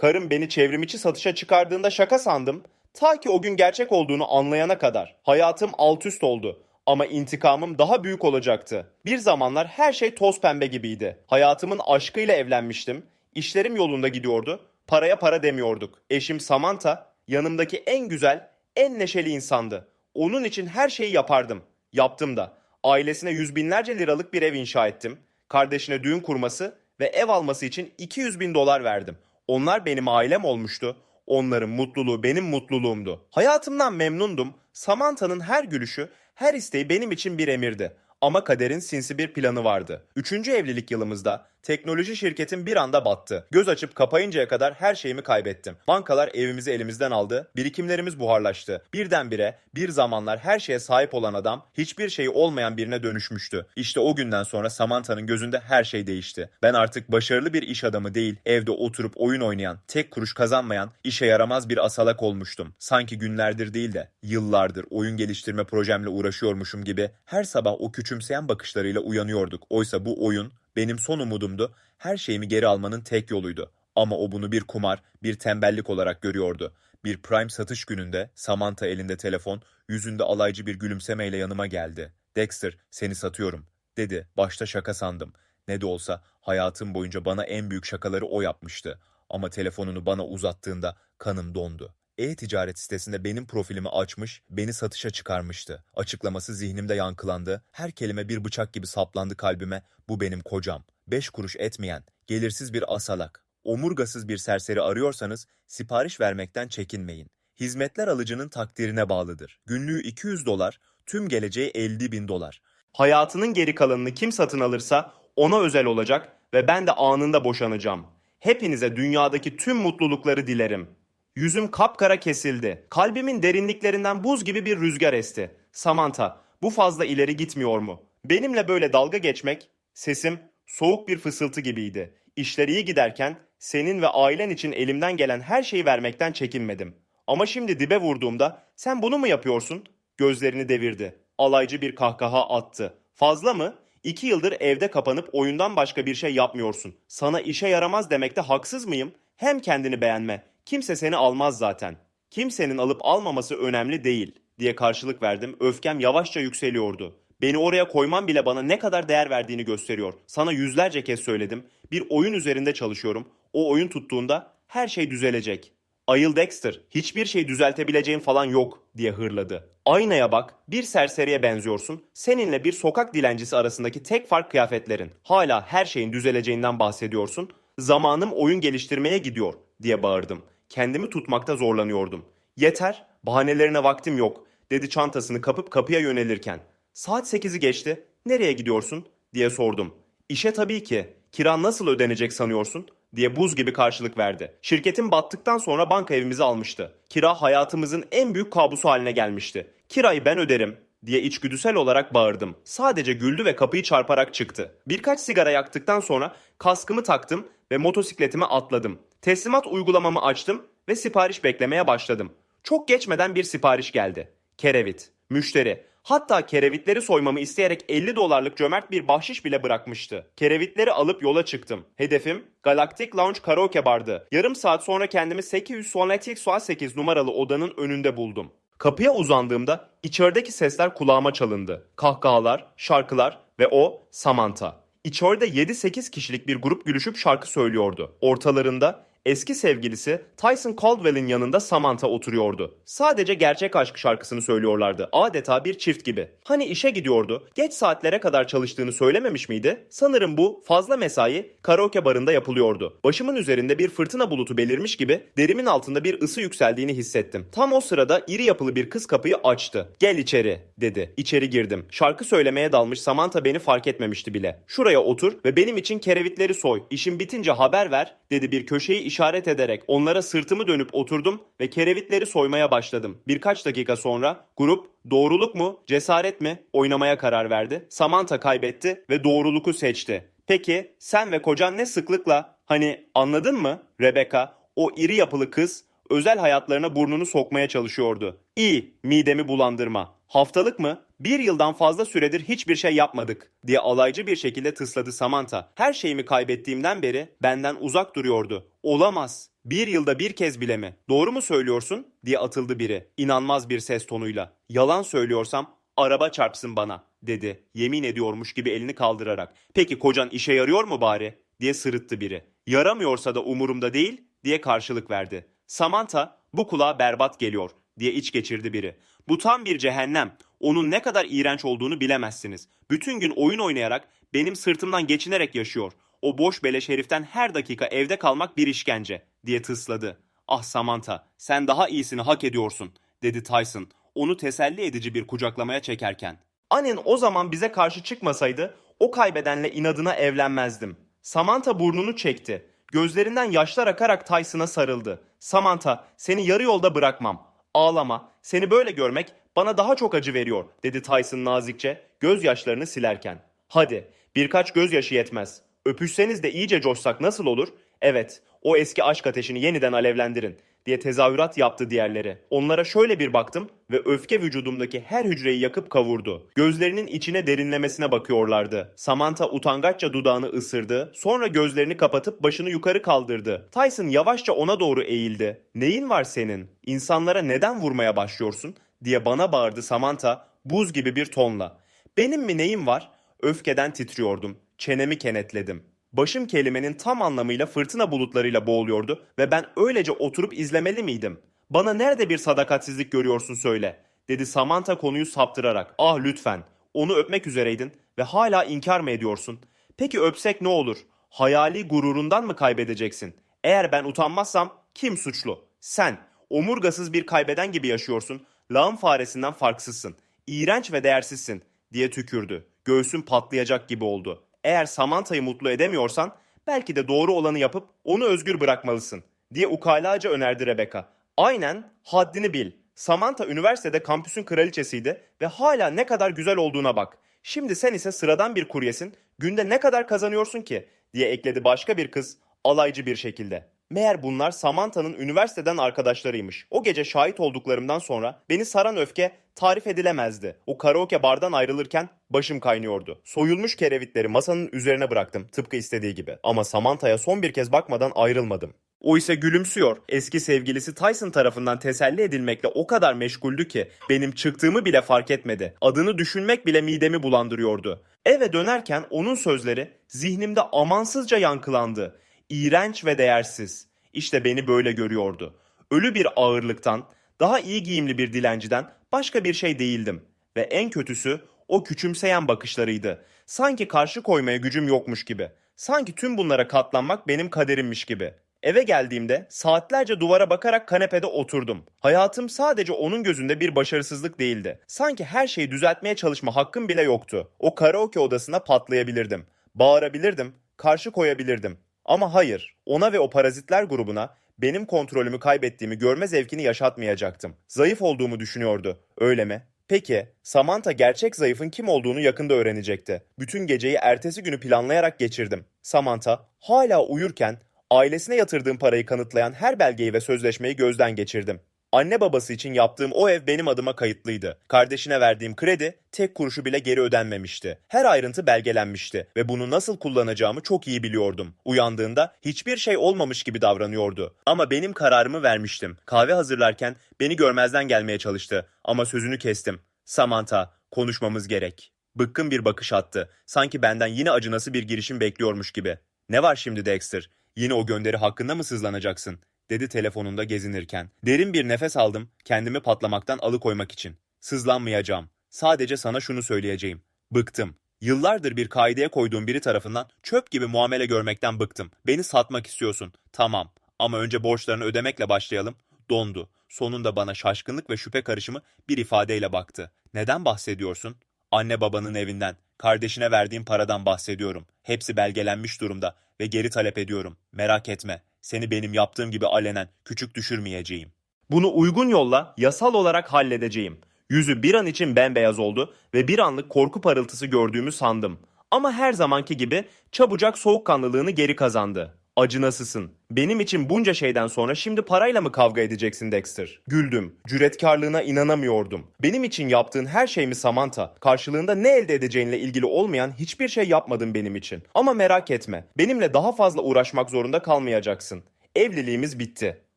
Karım beni çevrimiçi satışa çıkardığında şaka sandım. Ta ki o gün gerçek olduğunu anlayana kadar. Hayatım alt üst oldu. Ama intikamım daha büyük olacaktı. Bir zamanlar her şey toz pembe gibiydi. Hayatımın aşkıyla evlenmiştim. İşlerim yolunda gidiyordu. Paraya para demiyorduk. Eşim Samantha yanımdaki en güzel, en neşeli insandı. Onun için her şeyi yapardım. Yaptım da. Ailesine yüz binlerce liralık bir ev inşa ettim. Kardeşine düğün kurması ve ev alması için 200 bin dolar verdim. Onlar benim ailem olmuştu. Onların mutluluğu benim mutluluğumdu. Hayatımdan memnundum. Samantha'nın her gülüşü, her isteği benim için bir emirdi. Ama kaderin sinsi bir planı vardı. Üçüncü evlilik yılımızda teknoloji şirketim bir anda battı. Göz açıp kapayıncaya kadar her şeyimi kaybettim. Bankalar evimizi elimizden aldı, birikimlerimiz buharlaştı. Birdenbire bir zamanlar her şeye sahip olan adam hiçbir şeyi olmayan birine dönüşmüştü. İşte o günden sonra Samantha'nın gözünde her şey değişti. Ben artık başarılı bir iş adamı değil, evde oturup oyun oynayan, tek kuruş kazanmayan, işe yaramaz bir asalak olmuştum. Sanki günlerdir değil de yıllardır oyun geliştirme projemle uğraşıyormuşum gibi her sabah o küçümseyen bakışlarıyla uyanıyorduk. Oysa bu oyun benim son umudumdu, her şeyimi geri almanın tek yoluydu. Ama o bunu bir kumar, bir tembellik olarak görüyordu. Bir Prime satış gününde Samantha elinde telefon, yüzünde alaycı bir gülümsemeyle yanıma geldi. Dexter, seni satıyorum, dedi. Başta şaka sandım. Ne de olsa hayatım boyunca bana en büyük şakaları o yapmıştı. Ama telefonunu bana uzattığında kanım dondu. E-ticaret sitesinde benim profilimi açmış, beni satışa çıkarmıştı. Açıklaması zihnimde yankılandı. Her kelime bir bıçak gibi saplandı kalbime. Bu benim kocam. Beş kuruş etmeyen, gelirsiz bir asalak. Omurgasız bir serseri arıyorsanız sipariş vermekten çekinmeyin. Hizmetler alıcının takdirine bağlıdır. Günlüğü 200 dolar, tüm geleceği 50 bin dolar. Hayatının geri kalanını kim satın alırsa ona özel olacak ve ben de anında boşanacağım. Hepinize dünyadaki tüm mutlulukları dilerim. Yüzüm kapkara kesildi. Kalbimin derinliklerinden buz gibi bir rüzgar esti. Samantha, bu fazla ileri gitmiyor mu? Benimle böyle dalga geçmek, sesim soğuk bir fısıltı gibiydi. İşler iyi giderken senin ve ailen için elimden gelen her şeyi vermekten çekinmedim. Ama şimdi dibe vurduğumda sen bunu mu yapıyorsun? Gözlerini devirdi. Alaycı bir kahkaha attı. Fazla mı? İki yıldır evde kapanıp oyundan başka bir şey yapmıyorsun. Sana işe yaramaz demekte haksız mıyım? Hem kendini beğenme. Kimse seni almaz zaten. Kimsenin alıp almaması önemli değil diye karşılık verdim. Öfkem yavaşça yükseliyordu. Beni oraya koyman bile bana ne kadar değer verdiğini gösteriyor. Sana yüzlerce kez söyledim. Bir oyun üzerinde çalışıyorum. O oyun tuttuğunda her şey düzelecek. Ayıl Dexter, hiçbir şey düzeltebileceğin falan yok diye hırladı. Aynaya bak, bir serseriye benziyorsun. Seninle bir sokak dilencisi arasındaki tek fark kıyafetlerin. Hala her şeyin düzeleceğinden bahsediyorsun. Zamanım oyun geliştirmeye gidiyor diye bağırdım. Kendimi tutmakta zorlanıyordum. Yeter, bahanelerine vaktim yok dedi çantasını kapıp kapıya yönelirken. Saat 8'i geçti. Nereye gidiyorsun? diye sordum. İşe tabii ki. Kiran nasıl ödenecek sanıyorsun? diye buz gibi karşılık verdi. Şirketin battıktan sonra banka evimizi almıştı. Kira hayatımızın en büyük kabusu haline gelmişti. Kirayı ben öderim diye içgüdüsel olarak bağırdım. Sadece güldü ve kapıyı çarparak çıktı. Birkaç sigara yaktıktan sonra kaskımı taktım ve motosikletime atladım. Teslimat uygulamamı açtım ve sipariş beklemeye başladım. Çok geçmeden bir sipariş geldi. Kerevit, müşteri. Hatta kerevitleri soymamı isteyerek 50 dolarlık cömert bir bahşiş bile bırakmıştı. Kerevitleri alıp yola çıktım. Hedefim Galactic Lounge Karaoke Bar'dı. Yarım saat sonra kendimi 800 Sonetic Suat 8 numaralı odanın önünde buldum. Kapıya uzandığımda içerideki sesler kulağıma çalındı. Kahkahalar, şarkılar ve o Samantha. İçeride 7-8 kişilik bir grup gülüşüp şarkı söylüyordu. Ortalarında eski sevgilisi Tyson Caldwell'in yanında Samantha oturuyordu. Sadece gerçek aşk şarkısını söylüyorlardı. Adeta bir çift gibi. Hani işe gidiyordu. Geç saatlere kadar çalıştığını söylememiş miydi? Sanırım bu fazla mesai karaoke barında yapılıyordu. Başımın üzerinde bir fırtına bulutu belirmiş gibi derimin altında bir ısı yükseldiğini hissettim. Tam o sırada iri yapılı bir kız kapıyı açtı. Gel içeri dedi. İçeri girdim. Şarkı söylemeye dalmış Samantha beni fark etmemişti bile. Şuraya otur ve benim için kerevitleri soy. İşim bitince haber ver dedi bir köşeyi işaret ederek onlara sırtımı dönüp oturdum ve kerevitleri soymaya başladım. Birkaç dakika sonra grup doğruluk mu cesaret mi oynamaya karar verdi. Samantha kaybetti ve doğruluku seçti. Peki sen ve kocan ne sıklıkla hani anladın mı Rebecca o iri yapılı kız özel hayatlarına burnunu sokmaya çalışıyordu. İyi midemi bulandırma. Haftalık mı? Bir yıldan fazla süredir hiçbir şey yapmadık diye alaycı bir şekilde tısladı Samantha. Her şeyimi kaybettiğimden beri benden uzak duruyordu. Olamaz Bir yılda bir kez bile mi? Doğru mu söylüyorsun? diye atıldı biri. İnanmaz bir ses tonuyla. Yalan söylüyorsam araba çarpsın bana dedi. Yemin ediyormuş gibi elini kaldırarak. Peki kocan işe yarıyor mu bari? diye sırıttı biri. Yaramıyorsa da umurumda değil diye karşılık verdi. Samantha bu kulağa berbat geliyor diye iç geçirdi biri. Bu tam bir cehennem. Onun ne kadar iğrenç olduğunu bilemezsiniz. Bütün gün oyun oynayarak benim sırtımdan geçinerek yaşıyor. O boş beleş heriften her dakika evde kalmak bir işkence diye tısladı. Ah Samantha sen daha iyisini hak ediyorsun dedi Tyson onu teselli edici bir kucaklamaya çekerken. Annen o zaman bize karşı çıkmasaydı o kaybedenle inadına evlenmezdim. Samantha burnunu çekti. Gözlerinden yaşlar akarak Tyson'a sarıldı. Samantha seni yarı yolda bırakmam. Ağlama. Seni böyle görmek bana daha çok acı veriyor dedi Tyson nazikçe gözyaşlarını silerken. Hadi birkaç gözyaşı yetmez. Öpüşseniz de iyice coşsak nasıl olur? Evet o eski aşk ateşini yeniden alevlendirin diye tezahürat yaptı diğerleri. Onlara şöyle bir baktım ve öfke vücudumdaki her hücreyi yakıp kavurdu. Gözlerinin içine derinlemesine bakıyorlardı. Samantha utangaçça dudağını ısırdı, sonra gözlerini kapatıp başını yukarı kaldırdı. Tyson yavaşça ona doğru eğildi. "Neyin var senin? İnsanlara neden vurmaya başlıyorsun?" diye bana bağırdı Samantha buz gibi bir tonla. "Benim mi neyim var?" Öfkeden titriyordum. Çenemi kenetledim. Başım kelimenin tam anlamıyla fırtına bulutlarıyla boğuluyordu ve ben öylece oturup izlemeli miydim? Bana nerede bir sadakatsizlik görüyorsun söyle, dedi Samantha konuyu saptırarak. Ah lütfen, onu öpmek üzereydin ve hala inkar mı ediyorsun? Peki öpsek ne olur? Hayali gururundan mı kaybedeceksin? Eğer ben utanmazsam kim suçlu? Sen, omurgasız bir kaybeden gibi yaşıyorsun, lağım faresinden farksızsın, iğrenç ve değersizsin, diye tükürdü. Göğsüm patlayacak gibi oldu. Eğer Samantha'yı mutlu edemiyorsan belki de doğru olanı yapıp onu özgür bırakmalısın diye ukalaca önerdi Rebecca. Aynen haddini bil. Samantha üniversitede kampüsün kraliçesiydi ve hala ne kadar güzel olduğuna bak. Şimdi sen ise sıradan bir kuryesin. Günde ne kadar kazanıyorsun ki? diye ekledi başka bir kız alaycı bir şekilde. Meğer bunlar Samantha'nın üniversiteden arkadaşlarıymış. O gece şahit olduklarımdan sonra beni saran öfke tarif edilemezdi. O karaoke bardan ayrılırken başım kaynıyordu. Soyulmuş kerevitleri masanın üzerine bıraktım tıpkı istediği gibi. Ama Samantha'ya son bir kez bakmadan ayrılmadım. O ise gülümsüyor. Eski sevgilisi Tyson tarafından teselli edilmekle o kadar meşguldü ki benim çıktığımı bile fark etmedi. Adını düşünmek bile midemi bulandırıyordu. Eve dönerken onun sözleri zihnimde amansızca yankılandı. İğrenç ve değersiz. İşte beni böyle görüyordu. Ölü bir ağırlıktan, daha iyi giyimli bir dilenciden başka bir şey değildim. Ve en kötüsü o küçümseyen bakışlarıydı. Sanki karşı koymaya gücüm yokmuş gibi. Sanki tüm bunlara katlanmak benim kaderimmiş gibi. Eve geldiğimde saatlerce duvara bakarak kanepede oturdum. Hayatım sadece onun gözünde bir başarısızlık değildi. Sanki her şeyi düzeltmeye çalışma hakkım bile yoktu. O karaoke odasına patlayabilirdim. Bağırabilirdim, karşı koyabilirdim. Ama hayır, ona ve o parazitler grubuna benim kontrolümü kaybettiğimi görme zevkini yaşatmayacaktım. Zayıf olduğumu düşünüyordu. Öyle mi? Peki, Samantha gerçek zayıfın kim olduğunu yakında öğrenecekti. Bütün geceyi ertesi günü planlayarak geçirdim. Samantha hala uyurken ailesine yatırdığım parayı kanıtlayan her belgeyi ve sözleşmeyi gözden geçirdim. Anne babası için yaptığım o ev benim adıma kayıtlıydı. Kardeşine verdiğim kredi tek kuruşu bile geri ödenmemişti. Her ayrıntı belgelenmişti ve bunu nasıl kullanacağımı çok iyi biliyordum. Uyandığında hiçbir şey olmamış gibi davranıyordu. Ama benim kararımı vermiştim. Kahve hazırlarken beni görmezden gelmeye çalıştı ama sözünü kestim. Samantha, konuşmamız gerek. Bıkkın bir bakış attı. Sanki benden yine acınası bir girişim bekliyormuş gibi. Ne var şimdi Dexter? Yine o gönderi hakkında mı sızlanacaksın? Dedi telefonunda gezinirken. Derin bir nefes aldım, kendimi patlamaktan alıkoymak için. Sızlanmayacağım. Sadece sana şunu söyleyeceğim. Bıktım. Yıllardır bir kaideye koyduğum biri tarafından çöp gibi muamele görmekten bıktım. Beni satmak istiyorsun. Tamam. Ama önce borçlarını ödemekle başlayalım. Dondu. Sonunda bana şaşkınlık ve şüphe karışımı bir ifadeyle baktı. Neden bahsediyorsun? Anne babanın evinden, kardeşine verdiğim paradan bahsediyorum. Hepsi belgelenmiş durumda ve geri talep ediyorum. Merak etme. Seni benim yaptığım gibi alenen küçük düşürmeyeceğim. Bunu uygun yolla yasal olarak halledeceğim. Yüzü bir an için bembeyaz oldu ve bir anlık korku parıltısı gördüğümü sandım. Ama her zamanki gibi çabucak soğukkanlılığını geri kazandı. Acınasısın. Benim için bunca şeyden sonra şimdi parayla mı kavga edeceksin Dexter? Güldüm. Cüretkarlığına inanamıyordum. Benim için yaptığın her şey mi Samantha? Karşılığında ne elde edeceğinle ilgili olmayan hiçbir şey yapmadın benim için. Ama merak etme. Benimle daha fazla uğraşmak zorunda kalmayacaksın. Evliliğimiz bitti.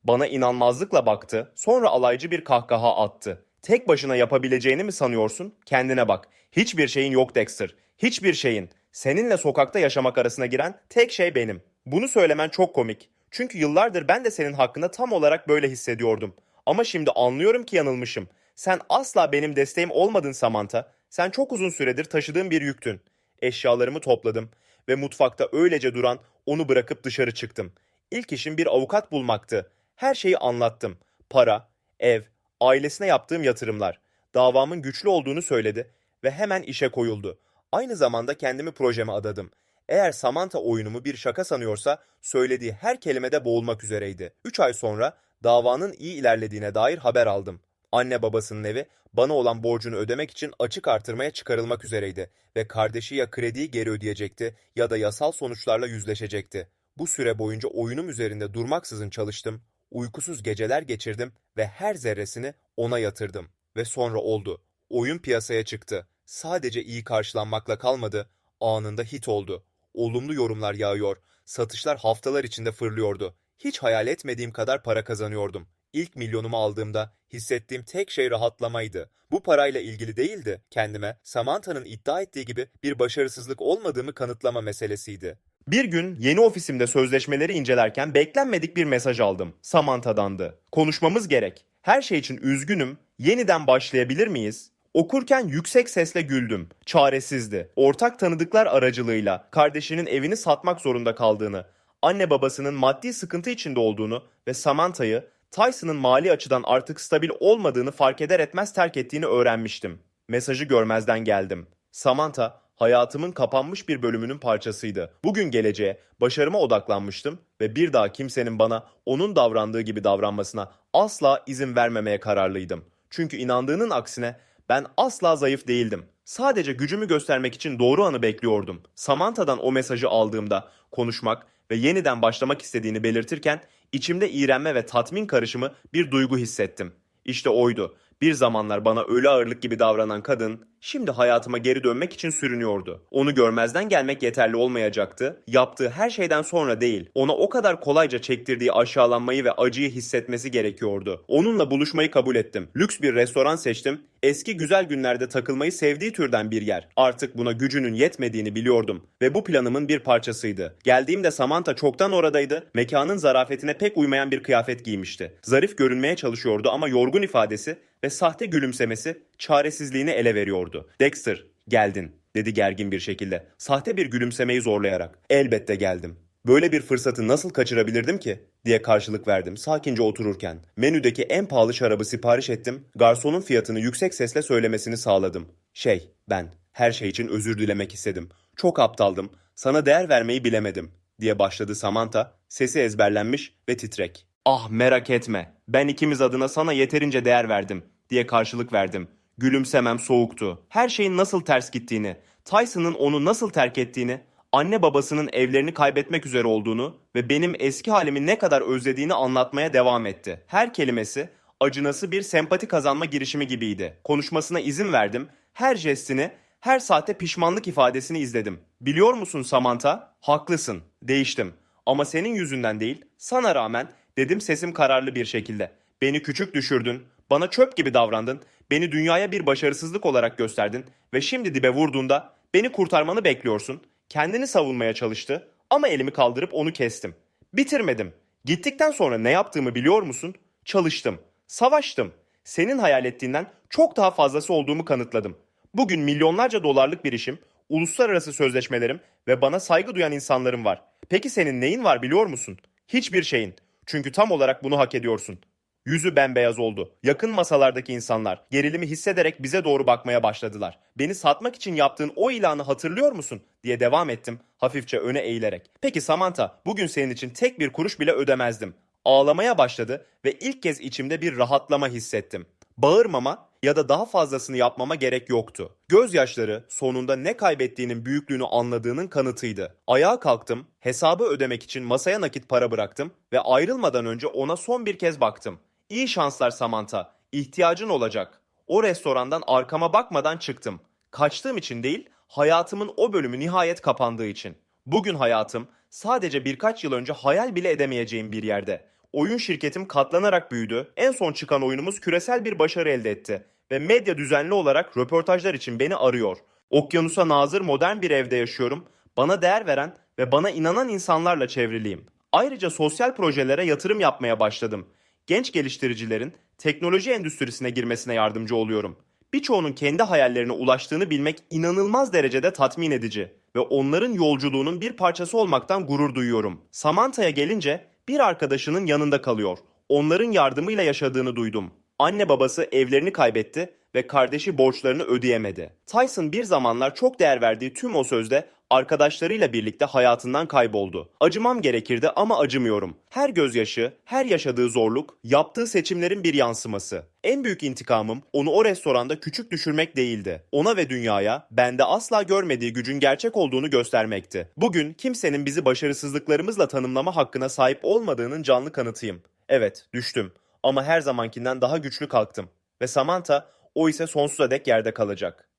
Bana inanmazlıkla baktı, sonra alaycı bir kahkaha attı. Tek başına yapabileceğini mi sanıyorsun? Kendine bak. Hiçbir şeyin yok Dexter. Hiçbir şeyin. Seninle sokakta yaşamak arasına giren tek şey benim. Bunu söylemen çok komik. Çünkü yıllardır ben de senin hakkında tam olarak böyle hissediyordum. Ama şimdi anlıyorum ki yanılmışım. Sen asla benim desteğim olmadın Samantha. Sen çok uzun süredir taşıdığım bir yüktün. Eşyalarımı topladım ve mutfakta öylece duran onu bırakıp dışarı çıktım. İlk işim bir avukat bulmaktı. Her şeyi anlattım. Para, ev, ailesine yaptığım yatırımlar. Davamın güçlü olduğunu söyledi ve hemen işe koyuldu. Aynı zamanda kendimi projeme adadım. Eğer Samantha oyunumu bir şaka sanıyorsa söylediği her kelimede boğulmak üzereydi. 3 ay sonra davanın iyi ilerlediğine dair haber aldım. Anne babasının evi bana olan borcunu ödemek için açık artırmaya çıkarılmak üzereydi ve kardeşi ya krediyi geri ödeyecekti ya da yasal sonuçlarla yüzleşecekti. Bu süre boyunca oyunum üzerinde durmaksızın çalıştım, uykusuz geceler geçirdim ve her zerresini ona yatırdım. Ve sonra oldu. Oyun piyasaya çıktı. Sadece iyi karşılanmakla kalmadı, anında hit oldu. Olumlu yorumlar yağıyor, satışlar haftalar içinde fırlıyordu. Hiç hayal etmediğim kadar para kazanıyordum. İlk milyonumu aldığımda hissettiğim tek şey rahatlamaydı. Bu parayla ilgili değildi. Kendime Samantha'nın iddia ettiği gibi bir başarısızlık olmadığımı kanıtlama meselesiydi. Bir gün yeni ofisimde sözleşmeleri incelerken beklenmedik bir mesaj aldım. Samantha'dandı. Konuşmamız gerek. Her şey için üzgünüm. Yeniden başlayabilir miyiz? Okurken yüksek sesle güldüm. Çaresizdi. Ortak tanıdıklar aracılığıyla kardeşinin evini satmak zorunda kaldığını, anne babasının maddi sıkıntı içinde olduğunu ve Samantha'yı Tyson'ın mali açıdan artık stabil olmadığını fark eder etmez terk ettiğini öğrenmiştim. Mesajı görmezden geldim. Samantha hayatımın kapanmış bir bölümünün parçasıydı. Bugün geleceğe, başarıma odaklanmıştım ve bir daha kimsenin bana onun davrandığı gibi davranmasına asla izin vermemeye kararlıydım. Çünkü inandığının aksine ben asla zayıf değildim. Sadece gücümü göstermek için doğru anı bekliyordum. Samantha'dan o mesajı aldığımda konuşmak ve yeniden başlamak istediğini belirtirken içimde iğrenme ve tatmin karışımı bir duygu hissettim. İşte oydu. Bir zamanlar bana ölü ağırlık gibi davranan kadın şimdi hayatıma geri dönmek için sürünüyordu. Onu görmezden gelmek yeterli olmayacaktı. Yaptığı her şeyden sonra değil, ona o kadar kolayca çektirdiği aşağılanmayı ve acıyı hissetmesi gerekiyordu. Onunla buluşmayı kabul ettim. Lüks bir restoran seçtim. Eski güzel günlerde takılmayı sevdiği türden bir yer. Artık buna gücünün yetmediğini biliyordum ve bu planımın bir parçasıydı. Geldiğimde Samantha çoktan oradaydı. Mekanın zarafetine pek uymayan bir kıyafet giymişti. Zarif görünmeye çalışıyordu ama yorgun ifadesi ve sahte gülümsemesi çaresizliğini ele veriyordu. Dexter, geldin, dedi gergin bir şekilde. Sahte bir gülümsemeyi zorlayarak. Elbette geldim. Böyle bir fırsatı nasıl kaçırabilirdim ki? diye karşılık verdim sakince otururken. Menüdeki en pahalı şarabı sipariş ettim. Garsonun fiyatını yüksek sesle söylemesini sağladım. Şey, ben her şey için özür dilemek istedim. Çok aptaldım. Sana değer vermeyi bilemedim diye başladı Samantha. Sesi ezberlenmiş ve titrek. Ah merak etme. Ben ikimiz adına sana yeterince değer verdim diye karşılık verdim. Gülümsemem soğuktu. Her şeyin nasıl ters gittiğini, Tyson'ın onu nasıl terk ettiğini, anne babasının evlerini kaybetmek üzere olduğunu ve benim eski halimi ne kadar özlediğini anlatmaya devam etti. Her kelimesi acınası bir sempati kazanma girişimi gibiydi. Konuşmasına izin verdim. Her jestini, her saate pişmanlık ifadesini izledim. Biliyor musun Samantha? Haklısın. Değiştim. Ama senin yüzünden değil, sana rağmen dedim sesim kararlı bir şekilde. Beni küçük düşürdün, bana çöp gibi davrandın, beni dünyaya bir başarısızlık olarak gösterdin ve şimdi dibe vurduğunda beni kurtarmanı bekliyorsun. Kendini savunmaya çalıştı ama elimi kaldırıp onu kestim. Bitirmedim. Gittikten sonra ne yaptığımı biliyor musun? Çalıştım. Savaştım. Senin hayal ettiğinden çok daha fazlası olduğumu kanıtladım. Bugün milyonlarca dolarlık bir işim, uluslararası sözleşmelerim ve bana saygı duyan insanlarım var. Peki senin neyin var biliyor musun? Hiçbir şeyin. Çünkü tam olarak bunu hak ediyorsun. Yüzü bembeyaz oldu. Yakın masalardaki insanlar gerilimi hissederek bize doğru bakmaya başladılar. Beni satmak için yaptığın o ilanı hatırlıyor musun? diye devam ettim hafifçe öne eğilerek. Peki Samantha bugün senin için tek bir kuruş bile ödemezdim. Ağlamaya başladı ve ilk kez içimde bir rahatlama hissettim. Bağırmama ya da daha fazlasını yapmama gerek yoktu. Gözyaşları sonunda ne kaybettiğinin büyüklüğünü anladığının kanıtıydı. Ayağa kalktım, hesabı ödemek için masaya nakit para bıraktım ve ayrılmadan önce ona son bir kez baktım. İyi şanslar Samantha, ihtiyacın olacak. O restorandan arkama bakmadan çıktım. Kaçtığım için değil, hayatımın o bölümü nihayet kapandığı için. Bugün hayatım sadece birkaç yıl önce hayal bile edemeyeceğim bir yerde. Oyun şirketim katlanarak büyüdü. En son çıkan oyunumuz küresel bir başarı elde etti ve medya düzenli olarak röportajlar için beni arıyor. Okyanusa nazır modern bir evde yaşıyorum. Bana değer veren ve bana inanan insanlarla çevriliyim. Ayrıca sosyal projelere yatırım yapmaya başladım. Genç geliştiricilerin teknoloji endüstrisine girmesine yardımcı oluyorum. Birçoğunun kendi hayallerine ulaştığını bilmek inanılmaz derecede tatmin edici ve onların yolculuğunun bir parçası olmaktan gurur duyuyorum. Samantha'ya gelince bir arkadaşının yanında kalıyor. Onların yardımıyla yaşadığını duydum. Anne babası evlerini kaybetti ve kardeşi borçlarını ödeyemedi. Tyson bir zamanlar çok değer verdiği tüm o sözde arkadaşlarıyla birlikte hayatından kayboldu. Acımam gerekirdi ama acımıyorum. Her gözyaşı, her yaşadığı zorluk, yaptığı seçimlerin bir yansıması. En büyük intikamım onu o restoranda küçük düşürmek değildi. Ona ve dünyaya bende asla görmediği gücün gerçek olduğunu göstermekti. Bugün kimsenin bizi başarısızlıklarımızla tanımlama hakkına sahip olmadığının canlı kanıtıyım. Evet, düştüm ama her zamankinden daha güçlü kalktım. Ve Samantha o ise sonsuza dek yerde kalacak.